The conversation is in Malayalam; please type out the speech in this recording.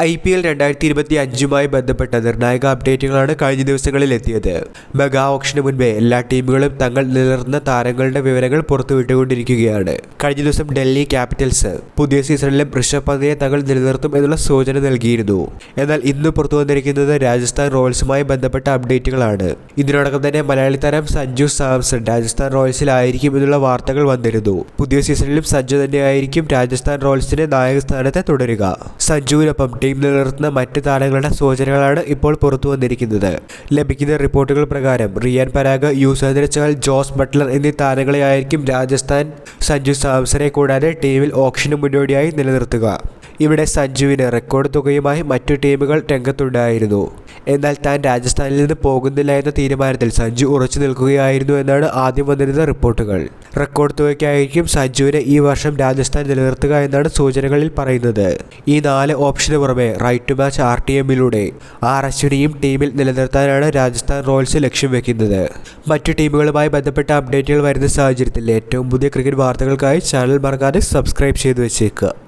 ഐ പി എൽ രണ്ടായിരത്തി ഇരുപത്തി അഞ്ചുമായി ബന്ധപ്പെട്ട നിർണായക അപ്ഡേറ്റുകളാണ് കഴിഞ്ഞ ദിവസങ്ങളിൽ എത്തിയത് മെഗാ ഓപ്ഷന് മുൻപേ എല്ലാ ടീമുകളും തങ്ങൾ നിലർന്ന താരങ്ങളുടെ വിവരങ്ങൾ പുറത്തുവിട്ടുകൊണ്ടിരിക്കുകയാണ്. കഴിഞ്ഞ ദിവസം ഡൽഹി ക്യാപിറ്റൽസ് പുതിയ സീസണിലും ഋഷഭ് പന്തിനെ തങ്ങൾ നിലനിർത്തും എന്നുള്ള സൂചന നൽകിയിരുന്നു. എന്നാൽ ഇന്ന് പുറത്തു വന്നിരിക്കുന്നത് രാജസ്ഥാൻ റോയൽസുമായി ബന്ധപ്പെട്ട അപ്ഡേറ്റുകളാണ്. ഇതിനോടകം തന്നെ മലയാളി താരം സഞ്ജു സാംസൺ രാജസ്ഥാൻ റോയൽസിലായിരിക്കും എന്നുള്ള വാർത്തകൾ വന്നിരുന്നു. പുതിയ സീസണിലും സഞ്ജു തന്നെയായിരിക്കും രാജസ്ഥാൻ റോയൽസിന്റെ നായക സ്ഥാനത്ത് തുടരുക. സഞ്ജുവിനൊപ്പം ടീം നിലനിർത്തുന്ന മറ്റ് താരങ്ങളുടെ സൂചനകളാണ് ഇപ്പോൾ പുറത്തു വന്നിരിക്കുന്നത്. ലഭിക്കുന്ന റിപ്പോർട്ടുകൾ പ്രകാരം റിയാൻ പരാഗ് യുസേന്ദ്ര ചഹൽ ജോസ് ബട്ട്ലർ എന്നീ താരങ്ങളെയായിരിക്കും രാജസ്ഥാൻ സഞ്ജു സാംസനെ കൂടാതെ ടീമിൽ ഓപ്ഷന് മുന്നോടിയായി നിലനിർത്തുക. ഇവിടെ സഞ്ജുവിന് റെക്കോർഡ് തുകയുമായി മറ്റു ടീമുകൾ രംഗത്തുണ്ടായിരുന്നു. എന്നാൽ താൻ രാജസ്ഥാനിൽ നിന്ന് പോകുന്നില്ല എന്ന തീരുമാനത്തിൽ സഞ്ജു ഉറച്ചു നിൽക്കുകയായിരുന്നു എന്നാണ് ആദ്യം വന്നിരുന്ന റിപ്പോർട്ടുകൾ. റെക്കോർഡ് തുകയ്ക്കായിരിക്കും സഞ്ജുവിനെ ഈ വർഷം രാജസ്ഥാൻ നിലനിർത്തുക എന്നാണ് സൂചനകളിൽ പറയുന്നത്. ഈ നാല് ഓപ്ഷന് പുറമെ right to match R T എമ്മിലൂടെ R അശ്വിനിയും ടീമിൽ നിലനിർത്താനാണ് രാജസ്ഥാൻ റോയൽസ് ലക്ഷ്യം വെക്കുന്നത്. മറ്റു ടീമുകളുമായി ബന്ധപ്പെട്ട അപ്ഡേറ്റുകൾ വരുന്ന സാഹചര്യത്തിൽ ഏറ്റവും പുതിയ ക്രിക്കറ്റ് വാർത്തകൾക്കായി ചാനൽ മറക്കാതെ സബ്സ്ക്രൈബ് ചെയ്തു വെച്ചേക്കുക